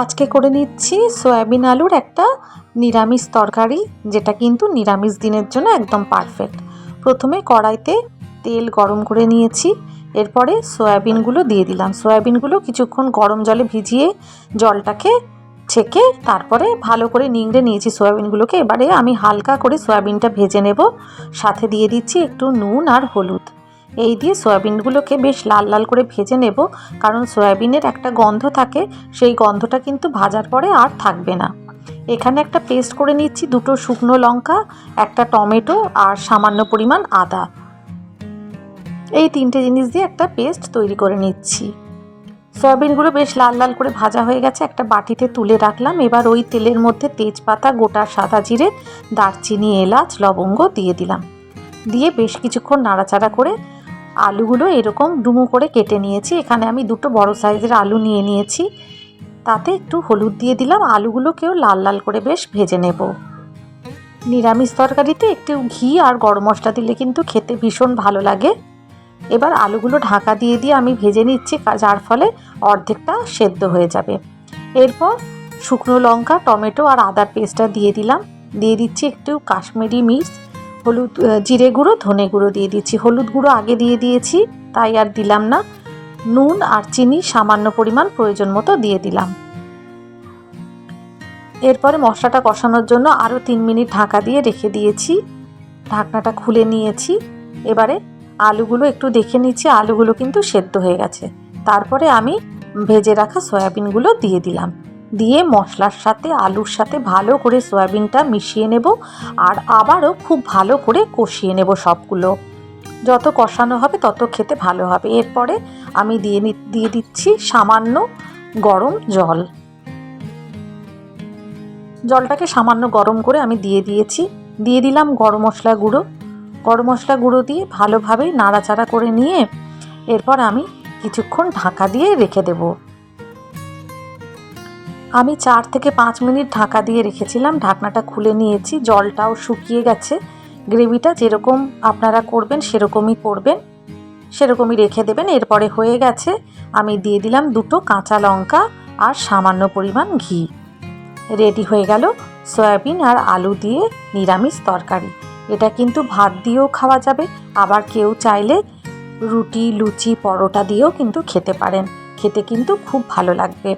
আজকে করে নিচ্ছি সয়াবিন আলুর একটা নিরামিষ তরকারি, যেটা কিন্তু নিরামিষ দিনের জন্য একদম পারফেক্ট প্রথমে কড়াইতে তেল গরম করে নিয়েছি, এরপরে সয়াবিনগুলো দিয়ে দিলাম। সয়াবিনগুলো কিছুক্ষণ গরম জলে ভিজিয়ে জলটাকে ছেঁকে তারপরে ভালো করে নিংড়ে নিয়েছি সয়াবিনগুলোকে। এবারে আমি হালকা করে সয়াবিনটা ভেজে নেব, সাথে দিয়ে দিচ্ছি একটু নুন আর হলুদ। এই দিয়ে সয়াবিনগুলোকে বেশ লাল লাল করে ভেজে নেব, কারণ সয়াবিনের একটা গন্ধ থাকে, সেই গন্ধটা কিন্তু ভাজার পরে আর থাকবে না। এখানে একটা পেস্ট করে নিচ্ছি, দুটো শুকনো লঙ্কা, একটা টমেটো আর সামান্য পরিমাণ আদা। এই তিনটে জিনিস দিয়ে একটা পেস্ট তৈরি করে নিচ্ছি। সয়াবিনগুলো বেশ লাল লাল করে ভাজা হয়ে গেছে, একটা বাটিতে তুলে রাখলাম। এবার ওই তেলের মধ্যে তেজপাতা, গোটা সাদা জিরে, দারচিনি, এলাচ, লবঙ্গ দিয়ে দিলাম। দিয়ে বেশ কিছুক্ষণ নাড়াচাড়া করে আলুগুলো এরকম ডুমো করে কেটে নিয়েছি। এখানে আমি দুটো বড় সাইজের আলু নিয়ে নিয়েছি। তাতে একটু হলুদ দিয়ে দিলাম। আলুগুলোকেও লাল লাল করে বেশ ভেজে নেব। নিরামিষ তরকারিতে একটু ঘি আর গরম মশলা দিলে কিন্তু খেতে ভীষণ ভালো লাগে। এবার আলুগুলো ঢাকা দিয়ে দিয়ে আমি ভেজে নিচ্ছি যার ফলে অর্ধেকটা সেদ্ধ হয়ে যাবে। এরপর শুকনো লঙ্কা, টমেটো আর আদার পেস্টটা দিয়ে দিলাম। দিয়ে দিচ্ছি একটু কাশ্মীরি মির্চ। হলুদ জিরে গুঁড়ো, ধনে গুঁড়ো দিয়ে দিচ্ছি। হলুদ গুঁড়ো আগে দিয়ে দিয়েছি, তাই আর দিলাম না। নুন আর চিনি সামান্য পরিমাণ প্রয়োজন মতো দিয়ে দিলাম। এরপরে মশলাটা কষানোর জন্য আরও তিন মিনিট ঢাকা দিয়ে রেখে দিয়েছি। ঢাকনাটা খুলে নিয়েছি। এবারে আলুগুলো একটু দেখে নিচ্ছি, আলুগুলো কিন্তু সেদ্ধ হয়ে গেছে। তারপরে আমি ভেজে রাখা সয়াবিনগুলো দিয়ে দিলাম। দিয়ে মশলার সাথে, আলুর সাথে ভালো করে সয়াবিনটা মিশিয়ে নেব আর আবারও খুব ভালো করে কষিয়ে নেব সবগুলো। যত কষানো হবে তত খেতে ভালো হবে। এরপরে আমি দিয়ে দিয়ে দিচ্ছি সামান্য গরম জল। জলটাকে সামান্য গরম করে আমি দিয়ে দিয়েছি। দিয়ে দিলাম গরম মশলা গুঁড়ো। গরম মশলা গুঁড়ো দিয়ে ভালোভাবে নাড়াচাড়া করে নিয়ে এরপর আমি কিছুক্ষণ ঢাকা দিয়ে রেখে দেব। আমি চার থেকে পাঁচ মিনিট ঢাকা দিয়ে রেখেছিলাম। ঢাকনাটা খুলে নিয়েছি, জলটাও শুকিয়ে গেছে। গ্রেভিটা যেরকম আপনারা করবেন, সেরকমই করবেন, সেরকমই রেখে দেবেন। এরপরে হয়ে গেছে, আমি দিয়ে দিলাম দুটো কাঁচা লঙ্কা আর সামান্য পরিমাণ ঘি। রেডি হয়ে গেল সয়াবিন আর আলু দিয়ে নিরামিষ তরকারি। এটা কিন্তু ভাত দিয়েও খাওয়া যাবে, আবার কেউ চাইলে রুটি, লুচি, পরোটা দিয়েও কিন্তু খেতে পারেন। খেতে কিন্তু খুব ভালো লাগবে।